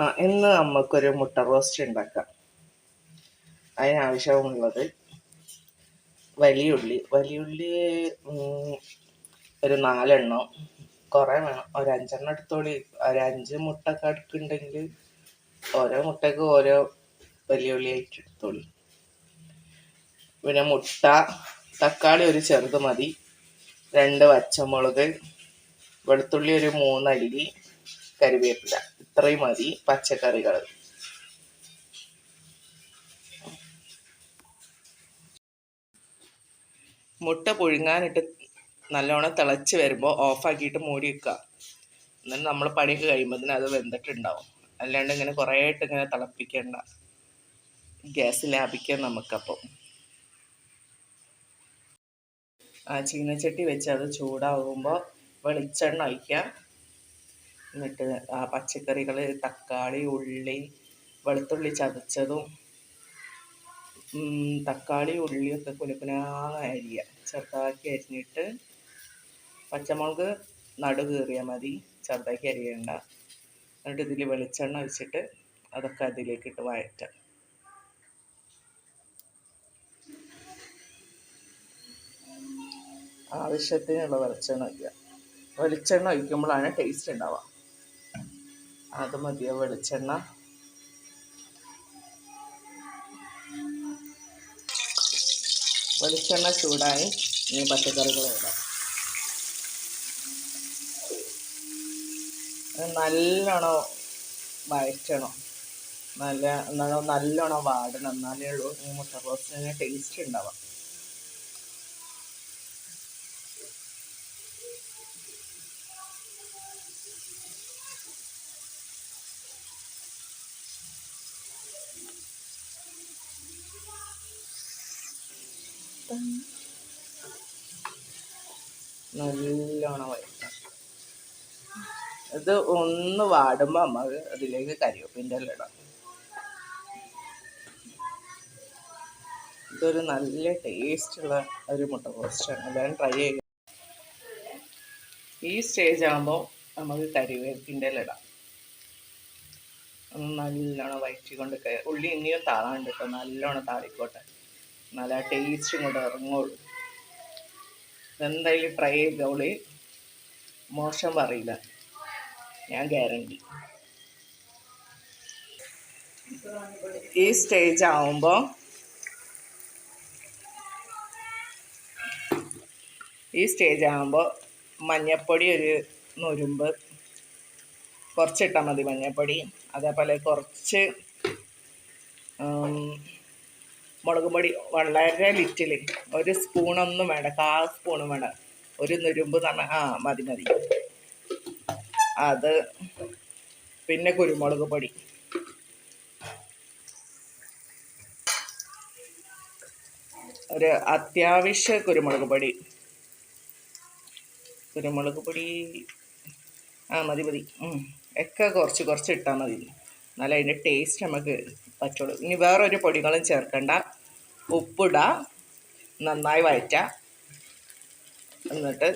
ആ ഇന്ന് നമുക്കൊരു മുട്ട റോസ്റ്റ് ഉണ്ടാക്കാം. അതിനാവശ്യമുള്ളത് വലിയുള്ളി. വലിയുള്ളി ഒരു നാലെണ്ണം. കുറേ വേണം. ഒരു അഞ്ചെണ്ണം എടുത്തോളി. ഒരു അഞ്ച് മുട്ട അടുക്കുണ്ടെങ്കിൽ ഓരോ മുട്ടക്ക് ഓരോ വലിയുള്ളി ആയിട്ട് എടുത്തോളി. പിന്നെ മുട്ട തക്കാളി ഒരു ചെറുത് മതി. രണ്ട് പച്ചമുളക് വെളുത്തുള്ളി ഒരു മൂന്നല്ലി. കറിവേപ്പില ഇത്രയും മതി പച്ചക്കറികൾ മുട്ട പുഴുങ്ങാനിട്ട് നല്ലോണം തിളച്ച് വരുമ്പോൾ ഓഫാക്കിയിട്ട് മൂടി വെക്കുക. എന്നിട്ട് നമ്മൾ പണിയൊക്കെ കഴിയുമ്പോൾ അത് വെന്തിട്ടുണ്ടാവും. അല്ലാണ്ട് ഇങ്ങനെ കുറേയായിട്ട് ഇങ്ങനെ തിളപ്പിക്കേണ്ട. ഗ്യാസ് ലാഭിക്കാം നമുക്കപ്പം. ആ ചീനച്ചട്ടി വെച്ച് അത് ചൂടാകുമ്പോൾ വെളിച്ചെണ്ണ ഒഴിക്കുക എന്നിട്ട് ആ പച്ചക്കറികൾ തക്കാളി ഉള്ളി വെളുത്തുള്ളി ചതച്ചതും തക്കാളി ഉള്ളിയൊക്കെ കുലുക്കുനാന്ന് അരിയുക ചെറുതാക്കി അരിഞ്ഞിട്ട് പച്ചമുളക് നടു കീറിയാൽ മതി ചെറുതാക്കി അരിയണ്ട. എന്നിട്ട് ഇതിൽ വെളിച്ചെണ്ണ ഒഴിച്ചിട്ട് അതൊക്കെ അതിലേക്കിട്ട് വഴറ്റാം. ആവശ്യത്തിനുള്ള വെളിച്ചെണ്ണ ഒഴിക്കുക വെളിച്ചെണ്ണ ഒഴിക്കുമ്പോഴാണ് ടേസ്റ്റ് ഉണ്ടാവുക അത് മതിയോ വെളിച്ചെണ്ണ. വെളിച്ചെണ്ണ ചൂടായി ഇനി പച്ചക്കറികൾ ഇടാം. നല്ലോണം വഴറ്റണം. നല്ല നല്ലോണം വാടണം എന്നാലേ ഉള്ളൂ ഈ മുട്ട ടേസ്റ്റ് ഉണ്ടാവുക. നല്ലോണം വഴറ്റണം ഇത് ഒന്ന് വാടുമ്പോൾ നമുക്ക് അതിലേക്ക് കരിവേപ്പിന്റെ എല്ലാം ഇടാം. ഇതൊരു നല്ല ടേസ്റ്റുള്ള ഒരു മുട്ട റോസ്റ്റാണ് എല്ലാവരും ട്രൈ ചെയ്യുക ഈ സ്റ്റേജ് ആകുമ്പോൾ നമുക്ക് കരിവേപ്പിന്റെ ഇടാം. ഒന്ന് നല്ലോണം വയറ്റിക്കൊണ്ട് ഉള്ളി ഇനിയും താളാണ്ട് കേട്ടോ നല്ലോണം താളിക്കോട്ടെ. നല്ല ടേസ്റ്റും കൂടെ ഇറങ്ങുള്ളൂ. എന്തായാലും ട്രൈ ചെയ്തോളി മോശം പറയില്ല. ഞാൻ ഗ്യാരണ്ടി ഈ സ്റ്റേജ് ആവുമ്പോൾ ഈ സ്റ്റേജ് ആവുമ്പോൾ മഞ്ഞപ്പൊടി ഒരു നുരുമ്പ് കുറച്ചിട്ടാൽ മതി മഞ്ഞപ്പൊടി. അതേപോലെ കുറച്ച് മുളക് പൊടി വളരെ ലിറ്റിൽ ഒരു സ്പൂണൊന്നും വേണ്ട. കാ സ്പൂണും വേണ്ട. ഒരു നുരുമ്പ് തന്നെ ആ മതി മതി. അത് പിന്നെ കുരുമുളക് പൊടി. ഒരു അത്യാവശ്യ കുരുമുളക് പൊടി. കുരുമുളക് പൊടി ആ മതി മതി. ഒക്കെ കുറച്ച് കുറച്ച് ഇട്ടാൽ മതി. എന്നാലും അതിന്റെ ടേസ്റ്റ് നമുക്ക് പറ്റുള്ളൂ. ഇനി വേറൊരു പൊടികളും ചേർക്കണ്ട. ഉപ്പിടുക നന്നായി വഴറ്റുക എന്നിട്ട്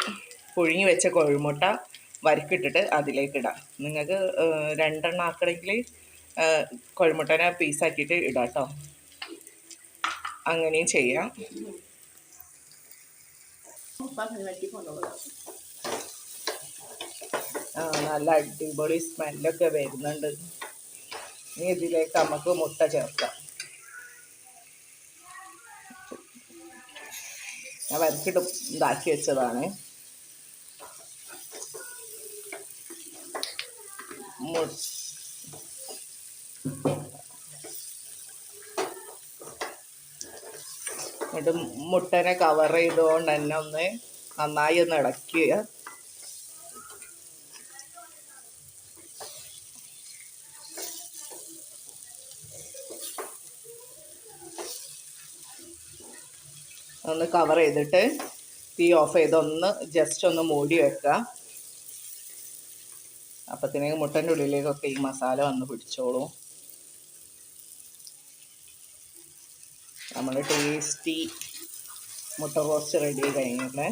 പുഴുങ്ങി വെച്ച കോഴിമുട്ട വരക്കിട്ടിട്ട് അതിലേക്ക് നിങ്ങൾക്ക് രണ്ടെണ്ണം ആക്കണമെങ്കിൽ കോഴിമുട്ടനെ പീസാക്കിയിട്ട് ഇടാം കേട്ടോ അങ്ങനെയും ചെയ്യാം. നല്ല അടിപൊളി സ്മെല്ലൊക്കെ വരുന്നുണ്ട്. ഇനി ഇതിലേക്ക് നമുക്ക് മുട്ട ചേർക്കാം. ഞാൻ വരക്കിട്ട് ഇതാക്കി വെച്ചതാണ്. മുട്ടനെ കവർ ചെയ്തുകൊണ്ട് തന്നെ ഒന്ന് നന്നായി ഒന്ന് ഇളക്കുക ഒന്ന് കവർ ചെയ്തിട്ട് തീ ഓഫ് ചെയ്തൊന്ന് ജസ്റ്റ് ഒന്ന് മൂടി വെക്കുക. അപ്പത്തിനേക്ക് മുട്ടന്റെ ഉള്ളിലേക്കൊക്കെ ഈ മസാല വന്ന് പിടിച്ചോളൂ. നമ്മൾ ടേസ്റ്റി മുട്ട റോസ്റ്റ് റെഡി കഴിഞ്ഞിട്ട്